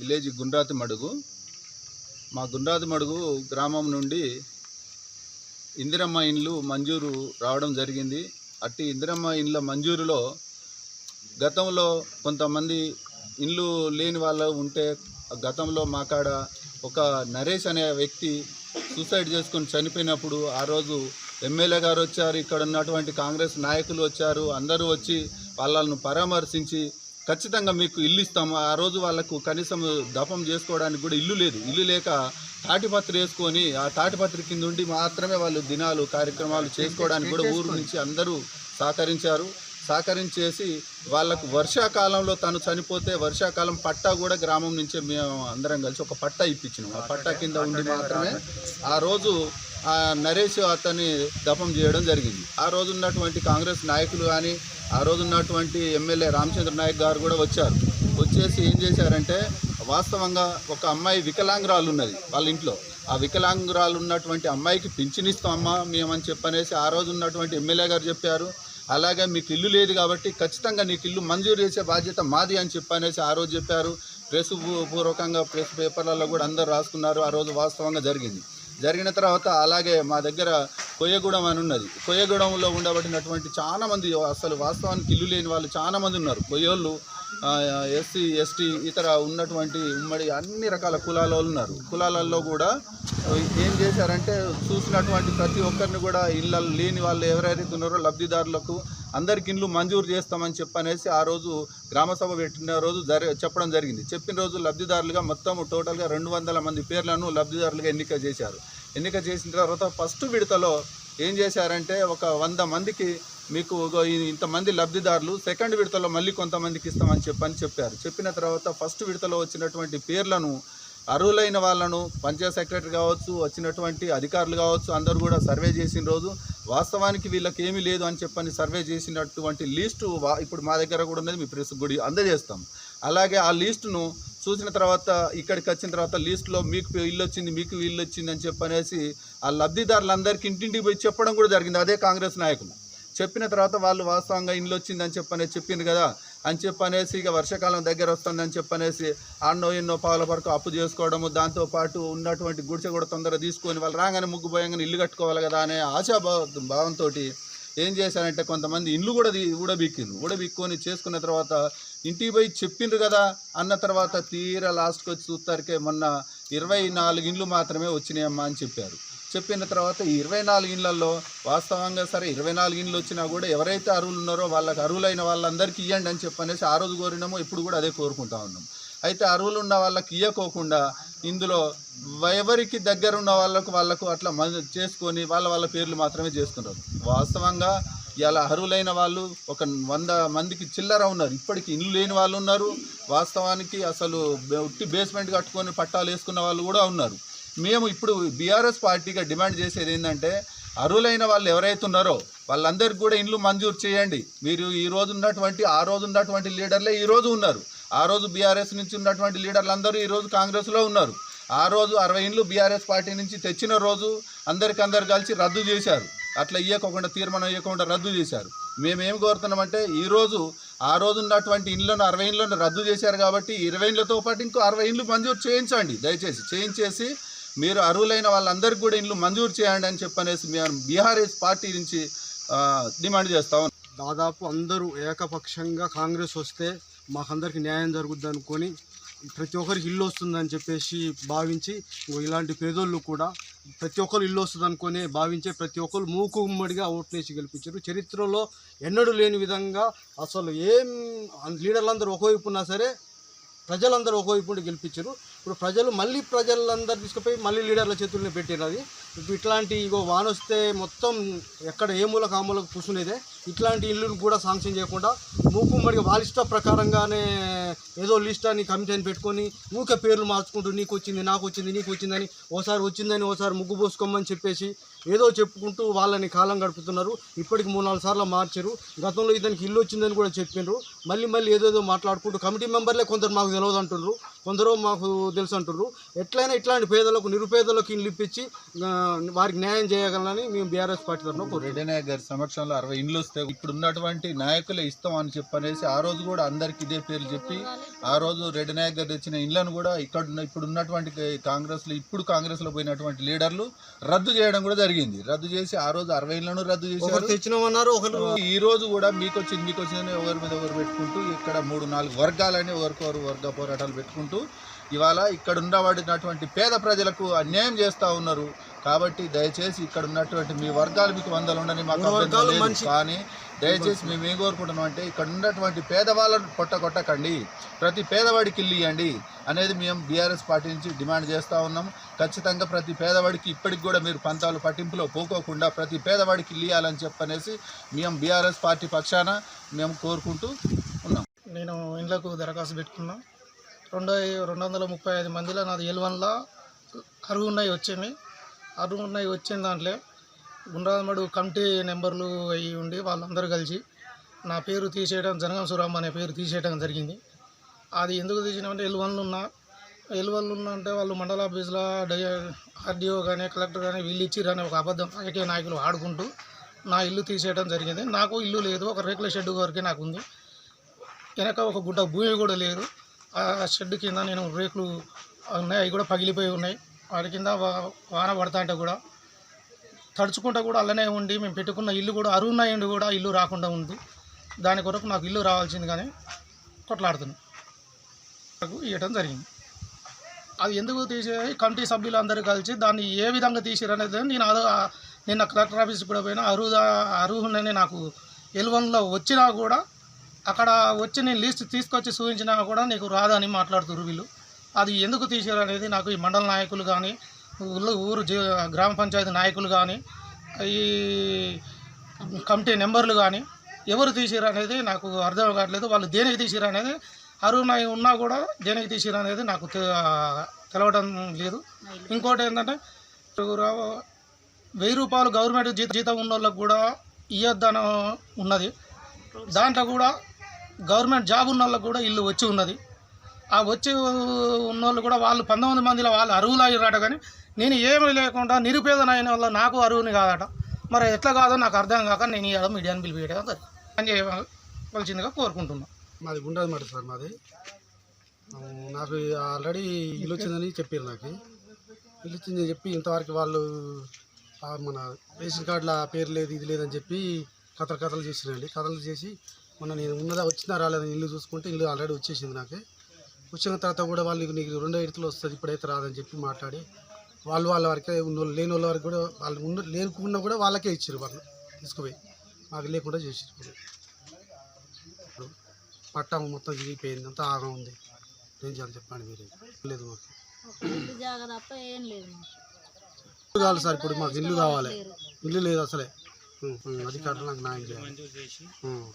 Village Gundrathi మడుగు. మా గుండ్రాతి మడుగు గ్రామం నుండి ఇందిరమ్మ ఇండ్లు మంజూరు రావడం జరిగింది. అట్టి ఇందిరమ్మ ఇండ్ల మంజూరులో గతంలో కొంతమంది ఇండ్లు లేని వాళ్ళు ఉంటే గతంలో మా కాడ ఒక నరేష్ అనే వ్యక్తి సూసైడ్ చేసుకొని చనిపోయినప్పుడు ఆ రోజు ఎమ్మెల్యే గారు వచ్చారు. ఇక్కడ ఉన్నటువంటి కాంగ్రెస్ నాయకులు వచ్చారు. అందరూ వచ్చి వాళ్ళను పరామర్శించి ఖచ్చితంగా మీకు ఇల్లు ఇస్తాము. ఆ రోజు వాళ్ళకు కనీసం దపం చేసుకోవడానికి కూడా ఇల్లు లేదు. ఇల్లు లేక తాటిపత్రి వేసుకొని ఆ తాటిపత్రి కింద ఉండి మాత్రమే వాళ్ళు దినాలు కార్యక్రమాలు చేసుకోవడానికి కూడా ఊరు నుంచి అందరూ సహకరించారు. సహకరించేసి వాళ్ళకు వర్షాకాలంలో తను చనిపోతే వర్షాకాలం పట్టా కూడా గ్రామం నుంచే మేము అందరం కలిసి ఒక పట్టా ఇప్పించినాం. ఆ పట్టా కింద ఉండి మాత్రమే ఆ రోజు ఆ నరేష్ అతన్ని దపం చేయడం జరిగింది. ఆ రోజు ఉన్నటువంటి కాంగ్రెస్ నాయకులు కానీ ఆ రోజు ఉన్నటువంటి ఎమ్మెల్యే రామచంద్ర నాయక్ గారు కూడా వచ్చారు. వచ్చేసి ఏం చేశారంటే వాస్తవంగా ఒక అమ్మాయి వికలాంగురాలు ఉన్నది వాళ్ళ ఇంట్లో. ఆ వికలాంగురాలు ఉన్నటువంటి అమ్మాయికి పింఛనిస్తామమ్మా మేమని చెప్పనేసి ఆ రోజు ఉన్నటువంటి ఎమ్మెల్యే గారు చెప్పారు. అలాగే మీకు ఇల్లు లేదు కాబట్టి ఖచ్చితంగా నీకు ఇల్లు మంజూరు చేసే బాధ్యత మాది అని చెప్పనేసి ఆ రోజు చెప్పారు. ప్రెస్ పూర్వకంగా ప్రెస్ పేపర్లలో కూడా అందరు రాసుకున్నారు. ఆ రోజు వాస్తవంగా జరిగింది. జరిగిన తర్వాత అలాగే మా దగ్గర కొయ్యగూడెం అని ఉన్నది. కొయ్యగూడెంలో ఉండబడినటువంటి చాలా మంది అసలు వాస్తవానికి ఇల్లు లేని వాళ్ళు చాలామంది ఉన్నారు. కొయ్యోళ్ళు ఎస్సీ ఎస్టీ ఇతర ఉన్నటువంటి ఉమ్మడి అన్ని రకాల కులాల వాళ్ళు ఉన్నారు. కులాలలో కూడా ఏం చేశారంటే చూసినటువంటి ప్రతి ఒక్కరిని కూడా ఇళ్ళ లేని వాళ్ళు ఎవరైతే ఉన్నారో లబ్ధిదారులకు అందరికి ఇండ్లు మంజూరు చేస్తామని చెప్పనేసి ఆ రోజు గ్రామసభ పెట్టిన రోజు జరి చెప్పడం జరిగింది. చెప్పిన రోజు లబ్ధిదారులుగా మొత్తం టోటల్గా రెండు వందల మంది పేర్లను లబ్ధిదారులుగా ఎన్నిక చేశారు. ఎన్నిక చేసిన తర్వాత ఫస్ట్ విడతలో ఏం చేశారంటే ఒక వంద మందికి మీకు ఇంతమంది లబ్ధిదారులు సెకండ్ విడతలో మళ్ళీ కొంతమందికి ఇస్తామని చెప్పని చెప్పారు. చెప్పిన తర్వాత ఫస్ట్ విడతలో వచ్చినటువంటి పేర్లను అర్హులైన వాళ్ళను పంచాయత్ సెక్రటరీ కావచ్చు వచ్చినటువంటి అధికారులు కావచ్చు అందరూ కూడా సర్వే చేసిన రోజు వాస్తవానికి వీళ్ళకి ఏమీ లేదు అని చెప్పని సర్వే చేసినటువంటి లిస్టు ఇప్పుడు మా దగ్గర కూడా ఉన్నది మీ ప్రెస్ గుడి అందజేస్తాం. అలాగే ఆ లిస్టును చూసిన తర్వాత ఇక్కడికి వచ్చిన తర్వాత లిస్టులో మీకు ఇల్లు వచ్చింది మీకు ఇల్లు వచ్చింది అని చెప్పనేసి ఆ లబ్ధిదారులందరికీ ఇంటింటికి పోయి చెప్పడం కూడా జరిగింది. అదే కాంగ్రెస్ నాయకులు. చెప్పిన తర్వాత వాళ్ళు వాస్తవంగా ఇల్లు వచ్చిందని చెప్పనే చెప్పింది కదా. అని చెప్పనేసి ఇక వర్షాకాలం దగ్గర వస్తుందని చెప్పనేసి అన్నో ఎన్నో పావుల వరకు అప్పు చేసుకోవడము దాంతోపాటు ఉన్నటువంటి గుడిసె కూడా తొందరగా తీసుకొని వాళ్ళు రాగానే ముగ్గు పోయంగానే ఇల్లు కట్టుకోవాలి కదా అనే ఆశాభావ భావంతో ఏం చేశారంటే కొంతమంది ఇండ్లు కూడా దీ- ఊడబిక్కిండ్రు ఊడబిక్కొని చేసుకున్న తర్వాత ఇంటికి పోయి చెప్పిండ్రు కదా. అన్న తర్వాత తీరా లాస్ట్కి వచ్చి చూస్తారికే మొన్న ఇరవై నాలుగు ఇండ్లు మాత్రమే వచ్చినాయమ్మా అని చెప్పారు. చెప్పిన తర్వాత ఈ ఇరవై నాలుగిండ్లలో వాస్తవంగా సరే ఇరవై నాలుగిండ్లు వచ్చినా కూడా ఎవరైతే అరువులు ఉన్నారో వాళ్ళకి అరువులైన వాళ్ళందరికీ ఇవ్వండి అని చెప్పనేసి ఆ రోజు కోరినామో ఇప్పుడు కూడా అదే కోరుకుంటా ఉన్నాం. అయితే అరువులు ఉన్న వాళ్ళకి ఇవ్వకోకుండా ఇందులో ఎవరికి దగ్గర ఉన్న వాళ్ళకు వాళ్ళకు అట్లా చేసుకొని వాళ్ళ వాళ్ళ పేర్లు మాత్రమే చేసుకుంటారు. వాస్తవంగా ఇలా అర్హులైన వాళ్ళు ఒక వంద మందికి చిల్లర ఉన్నారు. ఇప్పటికి ఇల్లు లేని వాళ్ళు ఉన్నారు. వాస్తవానికి అసలు ఉట్టి బేస్మెంట్ కట్టుకొని పట్టాలు వేసుకున్న వాళ్ళు కూడా ఉన్నారు. మేము ఇప్పుడు బీఆర్ఎస్ పార్టీగా డిమాండ్ చేసేది ఏంటంటే అర్హులైన వాళ్ళు ఎవరైతే ఉన్నారో వాళ్ళందరికీ కూడా ఇండ్లు మంజూరు చేయండి. మీరు ఈ రోజు ఉన్నటువంటి ఆ రోజు ఉన్నటువంటి లీడర్లే ఈరోజు ఉన్నారు. ఆ రోజు బీఆర్ఎస్ నుంచి ఉన్నటువంటి లీడర్లు అందరూ ఈ రోజు కాంగ్రెస్లో ఉన్నారు. ఆ రోజు అరవై ఇండ్లు బీఆర్ఎస్ పార్టీ నుంచి తెచ్చిన రోజు అందరికందరు కలిసి రద్దు చేశారు. అట్లా ఇవ్వకుండా తీర్మానం ఇవ్వకుండా రద్దు చేశారు. మేమేం కోరుతున్నామంటే ఈరోజు ఆ రోజు ఉన్నటువంటి ఇండ్లను అరవై ఇండ్లను రద్దు చేశారు కాబట్టి ఇరవై ఇండ్లతో పాటు ఇంకో అరవై ఇండ్లు మంజూరు చేయించండి. దయచేసి చేయించేసి మీరు అర్హులైన వాళ్ళందరికీ కూడా ఇండ్లు మంజూరు చేయండి అని చెప్పనేసి మేము బీఆర్ఎస్ పార్టీ నుంచి డిమాండ్ చేస్తాం దాదాపు అందరూ ఏకపక్షంగా కాంగ్రెస్ వస్తే మాకందరికి న్యాయం జరుగుద్ది అనుకొని ప్రతి ఒక్కరికి ఇల్లు వస్తుందని చెప్పేసి భావించి ఇలాంటి పేదోళ్ళు కూడా ప్రతి ఒక్కరు ఇల్లు వస్తుంది అనుకొని భావించే ప్రతి ఒక్కరు మూకుమ్మడిగా ఓట్లేసి గెలిపించారు. చరిత్రలో ఎన్నడూ లేని విధంగా అసలు ఏం లీడర్లందరూ ఒకవైపు ఉన్నా సరే ప్రజలందరూ ఒకవైపు గెలిపించారు. ఇప్పుడు ప్రజలు మళ్ళీ ప్రజలందరూ తీసుకుపోయి మళ్ళీ లీడర్ల చేతుల్ని పెట్టినది ఇప్పుడు ఇట్లాంటి ఇగో వానొస్తే మొత్తం ఎక్కడ ఏ మూలకు ఆ మూలకు కూర్చునేదే. ఇట్లాంటి ఇల్లును కూడా శాంక్షన్ చేయకుండా మూకుమ్మడిగా వాళ్ళ ఇష్ట ప్రకారంగానే ఏదో లిస్ట్ అని కమిటీని పెట్టుకొని ఊకే పేర్లు మార్చుకుంటూ నీకు వచ్చింది నాకు వచ్చింది నీకు వచ్చిందని ఓసారి వచ్చిందని ఓసారి ముగ్గు పోసుకోమని చెప్పేసి ఏదో చెప్పుకుంటూ వాళ్ళని కాలం గడుపుతున్నారు. ఇప్పటికి మూడు నాలుగు సార్లు మార్చారు. గతంలో ఇతనికి ఇల్లు వచ్చిందని కూడా చెప్పిండ్రు మళ్ళీ మళ్ళీ ఏదేదో మాట్లాడుకుంటూ కమిటీ మెంబర్లే కొందరు మాకు తెలియదు అంటున్నారు. కొందరు మాకు తెలుసు అంటున్నారు. ఎట్లయినా ఇట్లాంటి పేదలకు నిరుపేదలకు ఇల్లు ఇప్పించి వారికి న్యాయం చేయగలనని మేము బీఆర్ఎస్ పార్టీ తరఫున రెడ్డి నాయక్ గారి సమక్షంలో అరవై ఇండ్లు వస్తే ఇప్పుడు ఉన్నటువంటి నాయకులే ఇస్తాం అని చెప్పనేసి ఆ రోజు కూడా అందరికి ఇదే పేర్లు చెప్పి ఆ రోజు రెడ్డి నాయక్ గారు తెచ్చిన ఇళ్ళను కూడా ఇక్కడ ఇప్పుడు ఉన్నటువంటి కాంగ్రెస్లో ఇప్పుడు కాంగ్రెస్లో పోయినటువంటి లీడర్లు రద్దు చేయడం కూడా జరిగింది. రద్దు చేసి ఆ రోజు అరవై ఇళ్ళను రద్దు ఒకరు ఈ రోజు కూడా మీకు వచ్చింది మీకు వచ్చిందని ఒకరి మీద ఒకరు పెట్టుకుంటూ ఇక్కడ మూడు నాలుగు వర్గాలని ఒకరికొకరు వర్గ పోరాటాలు పెట్టుకుంటూ ఇవాళ ఇక్కడ ఉండబడినటువంటి పేద ప్రజలకు అన్యాయం చేస్తూ ఉన్నారు. కాబట్టి దయచేసి ఇక్కడ ఉన్నటువంటి మీ వర్గాలు మీకు వందలు ఉండని మాకు కానీ దయచేసి మేము ఏం కోరుకుంటున్నాం అంటే ఇక్కడ ఉన్నటువంటి పేదవాళ్ళను కొట్టకొట్టకండి ప్రతి పేదవాడికి ఇల్లు ఇవ్వండి అనేది మేము బీఆర్ఎస్ పార్టీ నుంచి డిమాండ్ చేస్తూ ఉన్నాం. ఖచ్చితంగా ప్రతి పేదవాడికి ఇప్పటికి కూడా మీరు పంతాలు పట్టింపులో పోకోకుండా ప్రతి పేదవాడికి ఇల్లు ఇవ్వాలని చెప్పనేసి మేము బీఆర్ఎస్ పార్టీ పక్షాన మేము కోరుకుంటూ ఉన్నాం. నేను ఇండ్లకు దరఖాస్తు పెట్టుకున్నా. రెండు రెండు వందల ముప్పై ఐదు మందిలో నాది ఎల్వన్లో అరువు ఉన్నాయి వచ్చింది. అరుణ్ ఉన్నాయి వచ్చిన దాంట్లో. గుండ్రాదమడు కమిటీ నెంబర్లు అయ్యి ఉండి వాళ్ళందరూ కలిసి నా పేరు తీసేయడం జనగం సురామ్మ అనే పేరు తీసేయడం జరిగింది. అది ఎందుకు తీసినామంటే ఎల్వన్లు ఉన్నా ఎల్వన్లు ఉన్నా అంటే వాళ్ళు మండల ఆఫీస్లో డై ఆర్డీఓ కానీ కలెక్టర్ కానీ వీళ్ళు ఇచ్చిరని ఒక అబద్ధం రాజకీయ నాయకులు ఆడుకుంటూ నా ఇల్లు తీసేయడం జరిగింది. నాకు ఇల్లు లేదు ఒక రేకుల షెడ్ వరకే నాకు ఉంది. వెనక ఒక గుడ్డ భూమి కూడా లేదు. ఆ షెడ్ కింద నేను రేకులు ఉన్నాయి అవి కూడా పగిలిపోయి ఉన్నాయి. వాడి కింద వా- వాన పడతాంటే కూడా తడుచుకుంటా కూడా అలానే ఉండి మేము పెట్టుకున్న ఇల్లు కూడా అరువున్నాయండి కూడా ఇల్లు రాకుండా ఉంది. దాని కొరకు నాకు ఇల్లు రావాల్సింది కానీ కొట్లాడుతున్నాను నాకు ఇవ్వటం జరిగింది. అది ఎందుకు తీసే కమిటీ సభ్యులు అందరూ కలిసి దాన్ని ఏ విధంగా తీసిరనేది నేను అదో నిన్న కలెక్టర్ ఆఫీస్కి కూడా పోయినా అరువు అరువునని నాకు ఎల్వన్లో వచ్చినా కూడా అక్కడ వచ్చి నేను లిస్ట్ తీసుకొచ్చి చూపించినా కూడా నీకు రాదని మాట్లాడుతున్నారు వీళ్ళు. అది ఎందుకు తీసారు అనేది నాకు ఈ మండల నాయకులు కానీ ఊళ్ళో ఊరు గ్రామ పంచాయతీ నాయకులు కానీ ఈ కమిటీ నెంబర్లు కానీ ఎవరు తీసారనేది అనేది నాకు అర్థం కావట్లేదు. వాళ్ళు దేనికి తీసారనేది అనేది అరువు ఉన్నా కూడా దేనికి తీసిరు అనేది నాకు తె- తెలవడం లేదు. ఇంకోటి ఏంటంటే వెయ్యి రూపాయలు గవర్నమెంట్ జీత జీతం ఉన్న వాళ్ళకి కూడా ఇయ్యొద్దన ఉన్నది. దాంట్లో కూడా గవర్నమెంట్ జాబ్ ఉన్న వాళ్ళకి కూడా ఇల్లు వచ్చి ఉన్నది. ఆ వచ్చి ఉన్న వాళ్ళు కూడా వాళ్ళు పంతొమ్మిది మందిలో వాళ్ళు అరువులు అయ్యారట కానీ నేను ఏమీ లేకుండా నిరుపేదనైన వల్ల నాకు అరువుని కాదట. మరి ఎట్లా కాదో నాకు అర్థం కాక నేను ఇవ్వడం మీడియాని పిలిపియడం జరిగింది. అని చేయవలసిందిగా కోరుకుంటున్నాను మాది గుండాది మాట సార్ మాది. నాకు ఆల్రెడీ ఇల్లు వచ్చిందని చెప్పారు నాకు. ఇల్లు వచ్చిందని చెప్పి ఇంతవరకు వాళ్ళు మన రేషన్ కార్డుల ఆ పేరు లేదు ఇది లేదని చెప్పి కథలు కథలు చేసిరండి కథలు చేసి మొన్న నేను ఉన్నదా వచ్చిందా రాలేదని ఇల్లు చూసుకుంటే ఇల్లు ఆల్రెడీ వచ్చేసింది నాకు. వచ్చిన తర్వాత కూడా వాళ్ళు నీకు రెండో విడతలు వస్తుంది ఇప్పుడైతే రాదని చెప్పి మాట్లాడి వాళ్ళు వాళ్ళ వరకే ఉన్న లేని వాళ్ళ వరకు కూడా వాళ్ళు ఉన్న లేనుకున్నా కూడా వాళ్ళకే ఇచ్చారు వాళ్ళు తీసుకుపోయి. మాకు లేకుండా చేసి ఇప్పుడు. పట్టా మొత్తం విరిగిపోయింది అంతా ఆగం ఉంది. ఏం చేయాలి చెప్పండి మీరు. లేదు మాకు. ఇల్లు కావాలి సార్ ఇప్పుడు మాకు ఇల్లు కావాలి. ఇల్లు లేదు అసలే. అధికారులు నాకు న్యాయం చేయాలి.